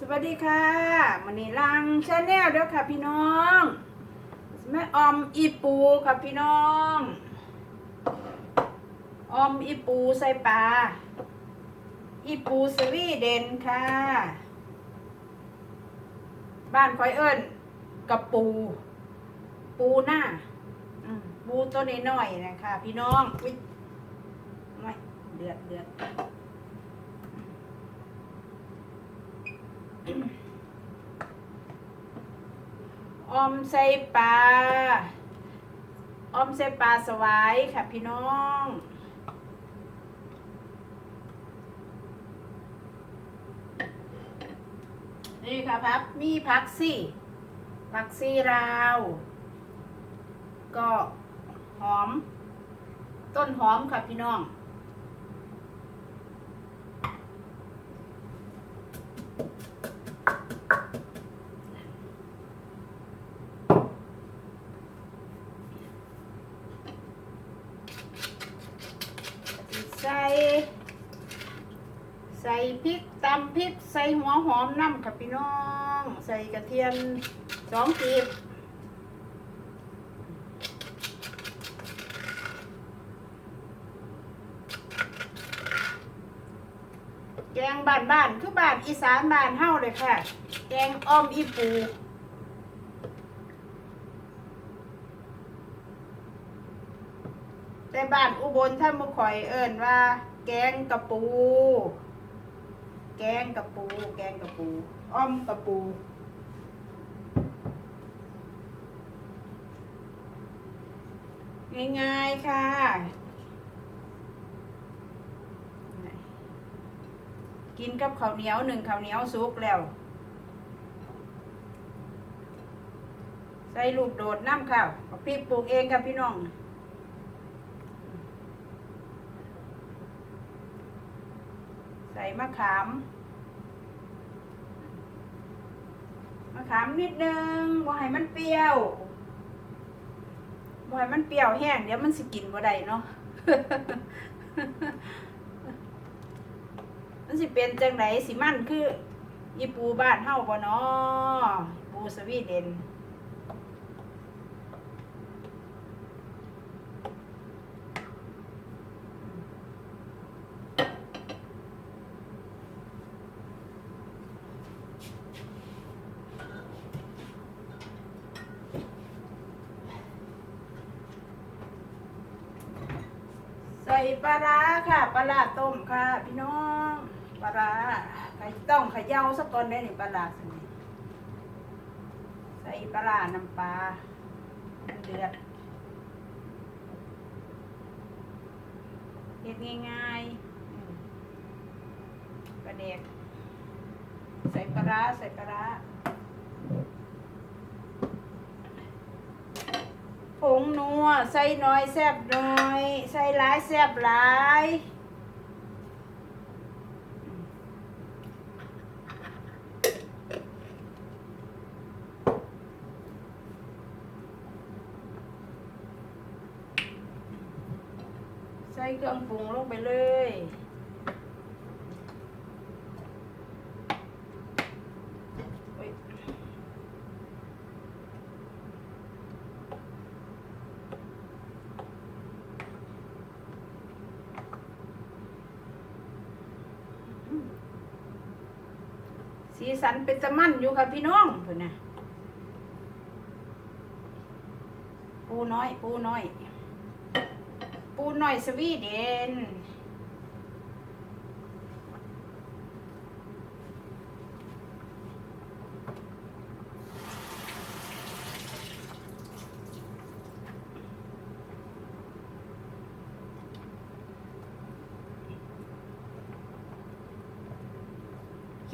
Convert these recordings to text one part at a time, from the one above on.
สวัสดีค่ะมันนี่ลังชาแนลเด้อค่ะพี่น้องแม่ออมอีปูค่ะพี่น้องออมอีปูใส่ปลาอีปูสวีเดนค่ะ บ้านคอยเอิญกับปู ปูหน้าปูตัวน้อยๆนะคะ พี่น้องอุ๊ยไม่เดือดเดือด ออมใส่ปลาออมใส่ปลาสวายค่ะพี่น้องนี่ค่ะพับมีพักซี่พักซี่ราว ก็หอม ต้นหอมค่ะพี่น้อง ใส่ ใส่พริกตำพริก ใส่หัวหอมน้ำค่ะพี่น้อง ใส่กระเทียมสองกีบแกงบ้านบ้านคือบ้านอีสานบ้านเฮาเลยค่ะ แกงอ้อมอีปูแต่บ้านอุบลท่านมุข่อยเอิ้นว่า แกงกระปู แกงกระปู แกงกระปู อ้อมกระปู ง่ายๆค่ะ กินกับข้าวเหนียวหนึ่งข้าวเหนียวสุกแล้ว ใส่ลูกโดดน้ำข้าวพริกปลูกเองครับพี่น้องใส่มะขาม มะขามนิดนึงบ่ให้มันเปรี้ยวบ่ให้มันเปรี้ยวแห้งเดี๋ยวมันสิกินบ่ได้เนาะมันสิเป็นจังไหนสิมันคืออีปูบ้านเฮาบ่เนาะปูสวีเดน ใส่ ปลาร้าค่ะปลาร้าต้มค่ะ พี่น้องปลาร้าใครต้องขย่าสักก่อนได้หนิปลาร้าสิใส่ปลาร้าน้ำปลาเดือดเฮ็ดง่ายๆปลาเด็กใส่ปลาร้าใส่ปลาร้า ผงนัวใส่น้อยแซบน้อยใส่หลายแซบหลายใส่เครื่องปรุงลงไปเลยโอ๊ย สันเป็นตะมั่นอยู่ค่ะพี่น้องเพื่อนนะปูน้อย ปูน้อย ปูน้อยสวีเดน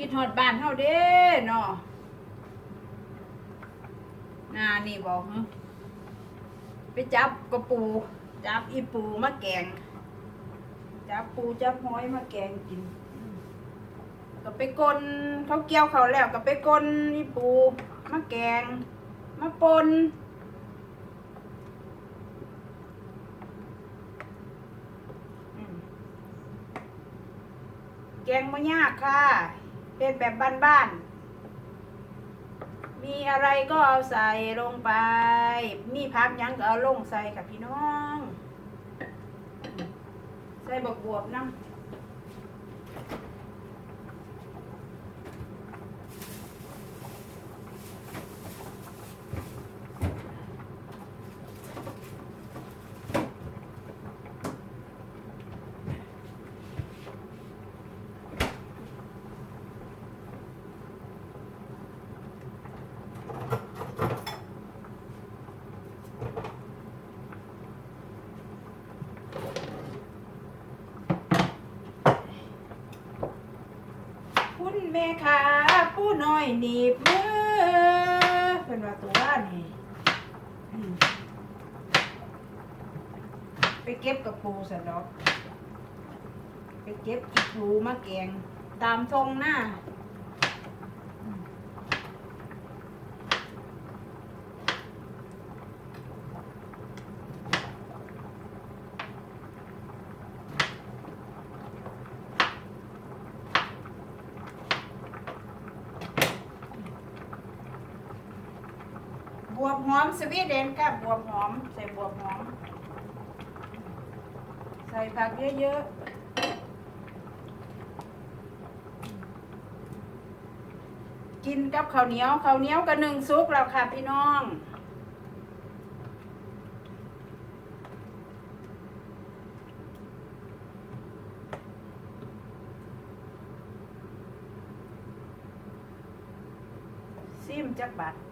คิดฮอดบ้านเฮาเด้เนาะนานี่บอกไปจับกระปู จับอีปูมาแกง จับปูจับห้อยมาแกงกิน ก็ไปกลนเขาเกี่ยวเขาแล้วก็ไปกลนอีปูมาแกง มาปนแกงม่ยากค่ะ เป็นแบบบ้านๆ มีอะไรก็เอาใส่ลงไป นี่พักยังก็เอาลงใส่ค่ะพี่น้อง ใส่บวบๆน้ำ น้อยหนีบมือเป็นว่าตัวนี่ไปเก็บกระปูสันดอก ไปเก็บกิบปูมาแกง ตามทรงหน้าอืมบวบห อมสวีเดนกับบวบหอม ใส่บวบหอม ใส่ผักเยอะๆ กินกับข้าวเหนียวข้าวเหนียวกับหนึ่งซุกแล้วค่ะพี่น้องซิมจักบัดอื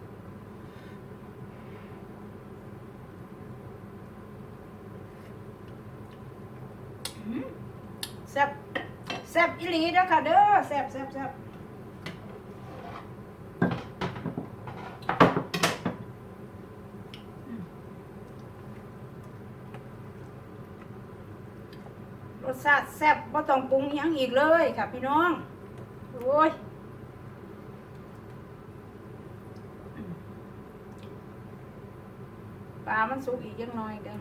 แซ่บแซ่บอีหลีเด้อค่ะเด้อแซ่บแซ่บแซ่บรสชาติแซ่บบ่ต้องปรุงยังอีกเลยค่ะพี่น้อง โอ้ยปลามันสุกอีกยังน้อยเด้อ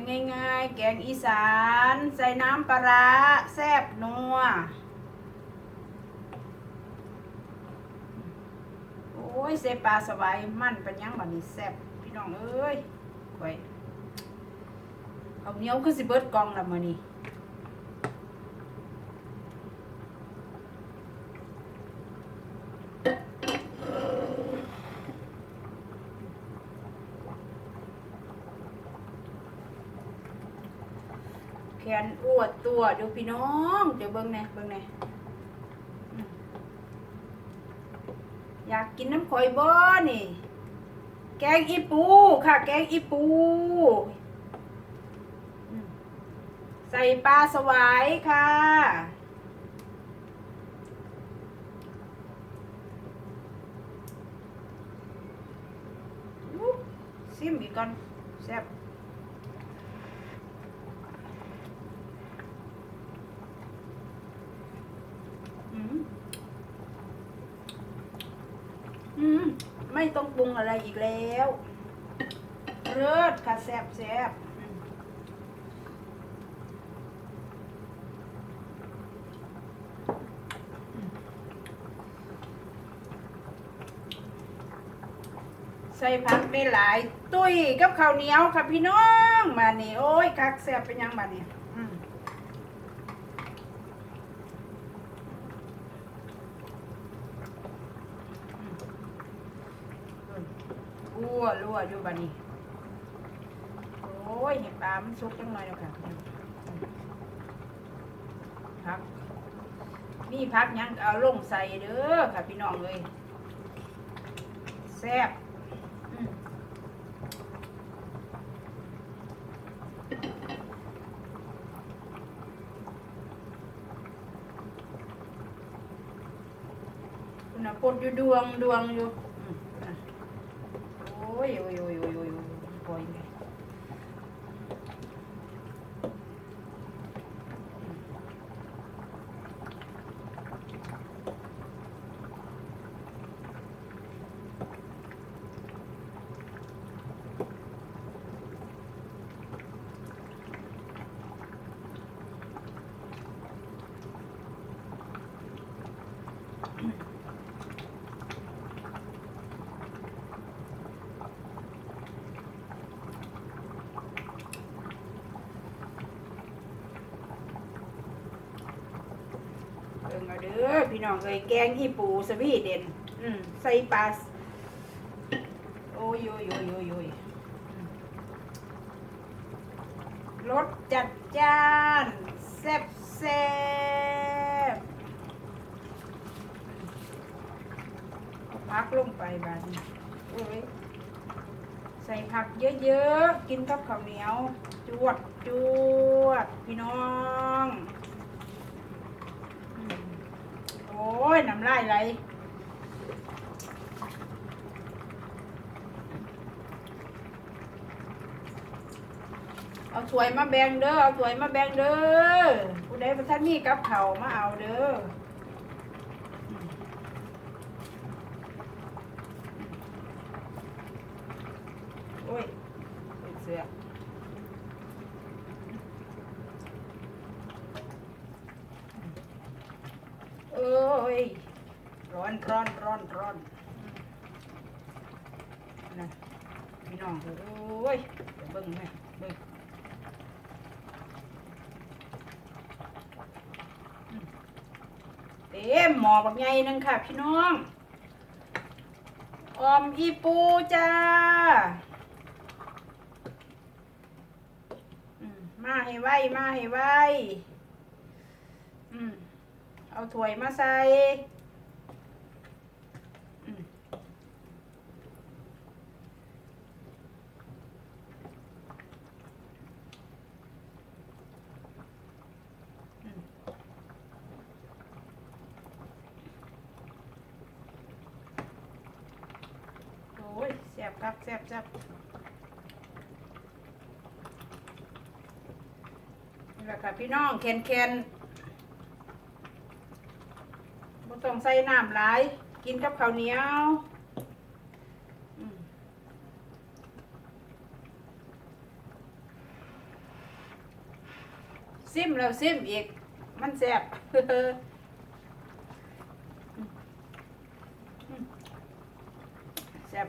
งง่ายๆ แกงอีสาน ใส่น้ำปลาแซ่บนัว โอ้ยเสปลาสบายมันเป็นยังบัดนี้แซ่บพี่น้องเอ้ยไว้เอาเหนียวคือสิเบิดกองละมื้อนี้แขนอ วเดี๋ยวพี่น้องเดี๋ยวเบิ่งแหน่เบิ่งแหน่อยากกินน้ำข่อยบ่นี่ แกงอีปูค่ะ แกงอีปู ใส่ปลาสวายค่ะซิมอีกก่อนแซ่บอืม อืมไม่ต้องปรุงอะไรอีกแล้วเลิศค่ะแซ่บแซ่บใส่ผักได้หลาย ตุ้ยกับข้าวเหนียวค่ะพี่น้องมานี่โอ้ยคักแซ่บเป็นยังมานี่อืมรั่ วรั่วอยู่บานี้ โอ้ยเห็ดปลามันสุกจังหน่อยแล้วค่ะพักมีพักยังเอาลงใส่เด้อค่ะพี่น้องเลยแซ่บคุณน่ะปดอยู่ดวงดวงอยู่อืมอะโอ้ยโอ้ยโอ้ยโอ้ยโอ้ยโอ้ยปล่อยไง เด้อพี่น้องเอ้ยแกงอีปูสวีเด่นอืมใส่ปลาโอ้ยโอ้ยโอ้ยโอ้ยโอ้ยรสจัดจ้านแซ่บแซ่บพักลงไปบาดนี้โอ้ยใส่ผักเยอะๆ กินกับข้าวเหนียว จวดจวดพี่น้องอืมโอ้ยน้ำลายไหลเอาสวยมาแบ่งเด้อ เอาสวยมาแบ่งเด้อผู้ใดประท่านมีกับเขามาเอาเด้อมโอ้ยเสือ เอ้ย ร้อนร้อนร้อนร้อนนะพี่น้องเอ้ยโอ้ยเดี๋ยวเบิ่งแม่เบิ่งอืมเต็มหมอบักใหญ่หนึงค่ะ พี่น้องออมอีปูจ้ามาให้ไวมาให้ไวอืมเอาถ้วยมาใส่อืมอืมโอ้ยแซ่ บครับแซ่บแซ่บนี่แหละค่ะพี่น้องแคนแคนบ่ต้องใส่น้ำหลาย กินกับข้าวเหนียวซิมแล้วซิมอีก มันแซ่บ แซ่บ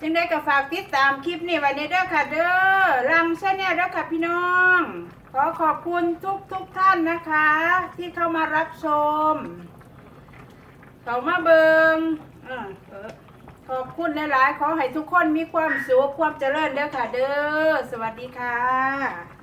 จังได้ก็ฝากติดตามคลิปนี้ไว้ในเด้อค่ะ เด้อลำชาแนลเด้อค่ะพี่น้อง ขอขอบคุณทุกทุกท่านนะคะ ที่เข้ามารับชมเขามาเบิงอขอบคุณหลายๆ ขอให้ทุกคนมีความสุขความเจริญเด้อค่ะ เด้อสวัสดีค่ะ